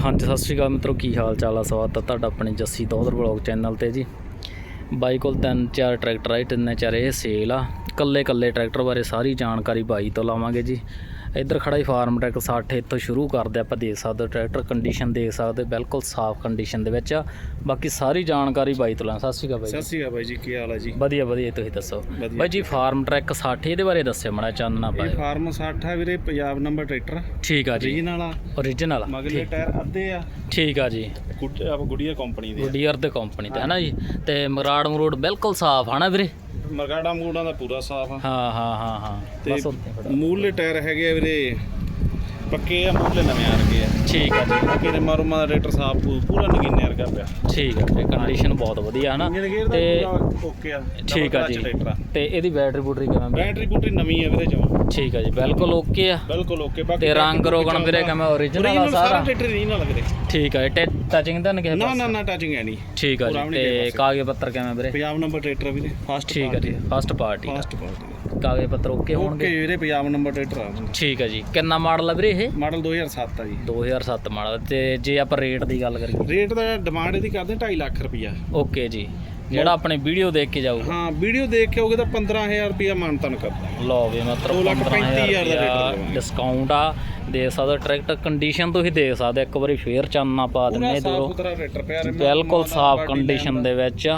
ਹਾਂਜੀ, ਸਤਿ ਸ਼੍ਰੀ ਅਕਾਲ ਮਿੱਤਰੋ, ਕੀ ਹਾਲ ਚਾਲ ਆ ਸਵਾਗਤ ਹੈ ਤੁਹਾਡਾ ਆਪਣੇ ਜੱਸੀ ਦੋਦਰ ਬਲੌਗ ਚੈਨਲ ਤੇ ਜੀ। ਬਾਈ ਕੋਲ ਤਿੰਨ ਚਾਰ ਟਰੈਕਟਰ ਆਏ ਤਿੰਨੇ ਚਾਰ ਇਹ ਸੇਲ ਆ। ਕੱਲੇ ਕੱਲੇ ਟਰੈਕਟਰ ਬਾਰੇ ਸਾਰੀ ਜਾਣਕਾਰੀ ਬਾਈ ਤੋਂ ਲਵਾਂਗੇ ਜੀ। ਇੱਧਰ ਖੜਾ ਹੀ ਫਾਰਮ ਟਰੈਕ 60 ਇੱਥੋਂ ਸ਼ੁਰੂ ਕਰਦੇ ਆਪਾਂ ਦੇਖ ਸਕਦੇ ਹੋ ਟਰੈਕਟਰ ਕੰਡੀਸ਼ਨ ਦੇਖ ਸਕਦੇ ਬਿਲਕੁਲ ਸਾਫ਼ ਕੰਡੀਸ਼ਨ ਦੇ ਵਿੱਚ ਆ। ਬਾਕੀ ਸਾਰੀ ਜਾਣਕਾਰੀ ਬਾਈ ਤੋਂ ਲਾਂ ਸਤਿ ਸ਼੍ਰੀ ਅਕਾਲ ਬਾਈ ਸਤਿ ਸ਼੍ਰੀ ਅਕਾਲ ਬਾਈ ਜੀ ਕੀ ਹਾਲ ਹੈ ਜੀ? ਵਧੀਆ ਵਧੀਆ ਤੁਸੀਂ ਦੱਸੋ। ਬਾਈ ਜੀ ਫਾਰਮ ਟਰੈਕ 60 ਇਹਦੇ ਬਾਰੇ ਦੱਸਿਓ ਮੜਾ ਚਾਨਣਾ ਇਹ ਪਾਏ ਫਾਰਮ 60 ਹੈ ਵੀਰੇ ਪੰਜਾਬ ਨੰਬਰ ਟਰੈਕਟਰ। ਠੀਕ ਆ ਜੀ। ਰੀਜਨਲ ਆ। ਓਰੀਜਨਲ ਮਗਲੇ ਟਾਇਰ ਅੱਧੇ ਆ। ਠੀਕ ਆ ਜੀ। ਗੁੱਡ ਆਪ ਗੁੜੀਆ ਕੰਪਨੀ ਦੇ ਗੁਡੀਅਰ ਦੇ ਕੰਪਨੀ ਤੇ ਹੈ ਨਾ ਜੀ? ਤੇ ਮਰਾੜ ਮਰੋੜ ਬਿਲਕੁਲ ਸਾਫ਼ ਹੈ ਨਾ ਵੀਰੇ? ਮਰਗਾੜਾ ਮੂੜਾ ਦਾ ਪੂਰਾ ਸਾਫ਼ ਆ। ਹਾਂ ਹਾਂ ਹਾਂ ਹਾਂ। ਬਸ ਉੱਤੇ ਖੜਾ। ਮੂਲੇ ਟਾਇਰ ਹੈਗੇ ਆ ਵੀਰੇ। ਪੱਕੇ ਆ ਮੂਲੇ ਨਵੇਂ ਆ ਰਗੇ ਆ। ਠੀਕ ਆ ਜੀ। ਬਾਕੀ ਦੇ ਮਾਰੂ ਮਾ ਟਰੈਕਟਰ ਸਾਫ਼ ਪੂਰਾ ਨਗੀਨੇ ਵਰਗਾ ਪਿਆ ਠੀਕ ਆ ਤੇ ਕੰਡੀਸ਼ਨ ਬਹੁਤ ਵਧੀਆ ਹੈ ਨਾ। ਇੰਜਨ ਗੇਅਰ ਦਾ ਤੇ ਓਕੇ ਆ ਠੀਕ ਆ ਜੀ। ਤੇ ਇਹਦੀ ਬੈਟਰੀ ਬੂਟਰੀ ਕਿਵੇਂ? ਬੈਟਰੀ ਬੂਟਰੀ ਨਵੀਂ ਆ ਵੀਰੇ ਜਮਾ। ਠੀਕ ਆ ਜੀ ਬਿਲਕੁਲ ਓਕੇ ਆ। ਬਿਲਕੁਲ ਓਕੇ ਬਾਕੀ ਤੇ ਰੰਗ ਰੋਗਣ ਵੀਰੇ ਕਿਵੇਂ ਓਰੀਜਨਲ ਆ ਸਾਰਾ ਟਰੈਕਟਰ ਰੀਜਨਲ ਵੀਰੇ ਠੀਕ ਆ ਇਹ ਟੱਚਿੰਗ ਤਾਂ ਨਹੀਂ ਕਿਸੇ ਨਾ ਪਾਸੇ? ਨਾ ਨਾ ਟੱਚਿੰਗ ਹੈ ਨਹੀਂ। ਠੀਕ ਆ ਜੀ ਨਹੀਂ ਤੇ। ਕਾਗਜ਼ ਪੱਤਰ ਕਿਵੇਂ ਵੀਰੇ? ਪੰਜਾਬ ਨੰਬਰ ਟਰੈਕਟਰ ਵੀਰੇ ਫਸਟ ਠੀਕ ਆ ਜੀ ਫਸਟ ਪਾਰਟੀ ਫਸਟ ਪਾਰਟੀ ਕਾਗਜ਼ ਪੱਤਰ ਓਕੇ ਓਕੇ ਹੋਣਗੇ? ਵੀਰੇ ਪੰਜਾਬ ਨੰਬਰ ਟਰੈਕਟਰ ਆ ਠੀਕ ਆ ਜੀ। ਕਿੰਨਾ ਮਾਡਲ ਆ ਵੀਰੇ ਇਹ? ਮਾਡਲ 2007 ਆ ਜੀ। 2007 ਮਾਡਲ ਤੇ ਜੇ ਆਪਾਂ ਰੇਟ ਦੀ ਗੱਲ ਕਰੀਏ? ਰੇਟ ਦਾ ਡਿਮਾਂਡ ਇਹਦੀ ਕਰਦੇ 2.5 ਲੱਖ ਰੁਪਈਆ। ਓਕੇ ਜੀ। ਜਿਹੜਾ ਆਪਣੇ ਵੀਡੀਓ ਦੇਖ ਕੇ ਜਾਊਗਾ। ਹਾਂ ਵੀਡੀਓ ਦੇਖ ਕੇ ਹੋਗੇ ਤਾਂ 15000 ਰੁਪਈਆ ਮਾਨਤਨ ਕਰਦਾ। ਲਓ ਵੀ ਮਤਲਬ ਦੋ ਲੱਖ ਪੈਂਤੀ ਹਜ਼ਾਰ ਦਾ ਰੇਟ ਰੁਪਇਆ। ਡਿਸਕਾਊਂਟ ਆ। ਦੇ ਸਕਦੇ ਟਰੈਕਟਰ ਕੰਡੀਸ਼ਨ ਤੁਸੀਂ ਦੇਖ ਸਕਦੇ। ਹੋ। ਇੱਕ ਵਾਰੀ ਫੇਰ ਚਾਨਣਾ ਪਾ ਦਿੰਨੇ ਰਿਹਾ ਬਿਲਕੁਲ ਸਾਫ਼ ਕੰਡੀਸ਼ਨ ਦੇ। ਵਿੱਚ।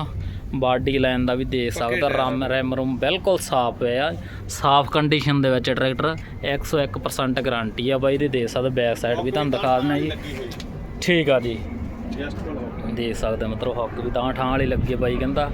ਬਾਡੀ ਲਾਈਨ ਦਾ ਵੀ ਦੇਖ ਸਕਦੇ ਹੋ। ਰਮ ਰੈਮ ਰੂਮ ਬਿਲਕੁਲ ਸਾਫ਼ ਪਿਆ ਸਾਫ਼ ਕੰਡੀਸ਼ਨ ਦੇ ਵਿੱਚ ਟਰੈਕਟਰ 101% ਗਾਰੰਟੀ ਆ ਬਾਈ ਦੀ ਦੇਖ ਸਕਦੇ ਬੈਕ ਸਾਈਡ ਵੀ ਤੁਹਾਨੂੰ ਦਿਖਾ ਦਿੰਦਾ ਜੀ। ਠੀਕ ਆ ਜੀ। ਦੇਖ ਸਕਦੇ ਹੋ ਮਤਲਬ ਹੱਕ ਵੀ ਤਾਂ ਠਾਂ ਵਾਲੀ ਲੱਗੀ ਹੈ ਬਾਈ ਕਹਿੰਦਾ।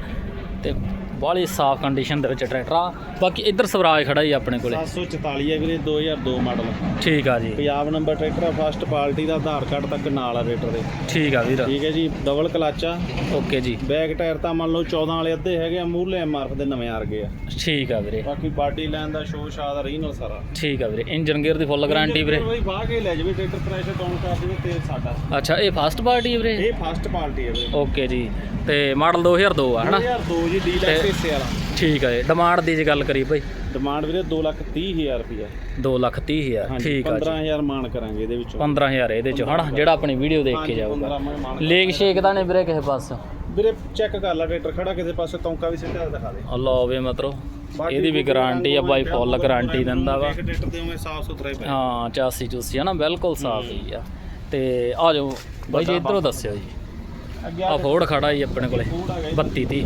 ਤੇ ਬਾਹਲੀ ਸਾਫ਼ ਕੰਡੀਸ਼ਨ ਦੇ ਵਿੱਚ ਟਰੈਕਟਰ ਆ। ਬਾਕੀ ਇੱਧਰ ਸਵਰਾਜ ਖੜਾ ਜੀ ਆਪਣੇ ਕੋਲੇ। 744 ਹੈ ਵੀਰੇ 2002 ਮਾਡਲ ਠੀਕ ਆ ਜੀ। ਪੰਜਾਬ ਨੰਬਰ ਟਰੈਕਟਰ ਆ ਫਸਟ ਪਾਰਟੀ ਦਾ ਆਧਾਰ ਕਾਰਡ ਤੱਕ ਨਾਲ ਆ ਰੇਟਰ ਦੇ। ਠੀਕ ਆ ਵੀਰ। ਠੀਕ ਹੈ ਜੀ ਡਬਲ ਕਲਚ ਆ। ਓਕੇ ਜੀ। ਬੈਕ ਟਾਇਰ ਤਾਂ ਮੰਨ ਲਓ 14 ਵਾਲੇ ਅੱਧੇ ਹੈਗੇ ਆ ਮੂਰਲੇ ਐਮਆਰਐਫ ਦੇ ਨਵੇਂ ਆ ਗਏ ਆ। ਠੀਕ ਆ ਵੀਰੇ। ਬਾਕੀ ਬਾਡੀ ਲਾਈਨ ਦਾ ਸ਼ੋ ਸ਼ਾਹ ਦਾ ਰੀਨਲ ਸਾਰਾ। ਠੀਕ ਆ ਵੀਰੇ ਇੰਜਨ ਗੇਅਰ ਦੀ ਫੁੱਲ ਗਾਰੰਟੀ ਵੀਰੇ। ਬਈ ਬਾਹ ਕੇ ਲੈ ਜਾਵੇ ਟਰੈਕਟਰ ਪ੍ਰੈਸ਼ਰ ਡਾਊਨ ਕਰ ਦੇਵੇ ਤੇ ਸਾਡਾ। ਅੱਛਾ ਇਹ ਫਸਟ ਪਾਰਟੀ ਵੀਰੇ? ਇਹ ਫਸਟ ਪਾਰਟੀ ਹੈ ਵੀਰੇ। ਓਕੇ ਜੀ ਤੇ ਮਾਡਲ 2002 ਆ ਹਨਾ? 2002 ਜੀ ਡੀਲੈਕਸ ਤੇ- ਹਿੱਸੇ ਵਾਲਾ। ਠੀਕ ਆ ਜੀ। ਡਿਮਾਂਡ ਦੀ ਜੇ ਗੱਲ ਕਰੀ ਭਾਈ ਡਿਮਾਂਡ ਵੀਰੇ 230000 ਰੁਪਇਆ 2 ਲੱਖ 30 ਹਜ਼ਾਰ ਹਾਂਜੀ ਠੀਕ ਆ ਜੀ। 15000 ਮਾਨ ਕਰਾਂਗੇ ਇਹਦੇ ਵਿੱਚੋਂ। 15000 ਇਹਦੇ ਚ ਹਨਾ? ਜਿਹੜਾ ਆਪਣੀ ਵੀਡੀਓ ਦੇਖ ਕੇ ਜਾਊਗਾ। 15 ਮੈਂ ਮਾਨ ਲੇਗ ਸ਼ੇਕ ਦਾ ਨਹੀਂ ਵੀਰੇ ਕਿਸੇ ਪਾਸ। ਵੀਰੇ ਚੈੱਕ ਕਰ ਲੈ ਟਰੈਕਟਰ ਖੜਾ ਕਿਸੇ ਪਾਸੇ ਤੌਂਕਾ ਵੀ ਸਿੱਧਾ ਦਿਖਾ ਦੇ। ਲਓ ਵੇ ਮਤਲਬ ਇਹਦੀ ਵੀ ਗਾਰੰਟੀ ਆ ਬਾਈ ਫੁੱਲ ਗਾਰੰਟੀ ਦਿੰਦਾ ਵਾ। ਟਰੈਕਟਰ ਦੇ ਉਵੇਂ ਸਾਫ਼ ਸੁਥਰਾ ਹੀ ਪਿਆ ਹਾਂ ਚਾਸੀ ਚੂਸੀ ਹਨਾ? ਬਿਲਕੁਲ ਸਾਫ਼ ਹੀ। ਆ। ਤੇ ਆ ਜਾਓ। ਬਾਈ ਜੀ ਇਧਰੋਂ ਦੱਸਿਓ ਜੀ। ਆ ਫੋੜ ਖੜਾ ਜੀ ਆਪਣੇ ਕੋਲੇ ਫੂਡ ਆ ਗਿਆ 32 30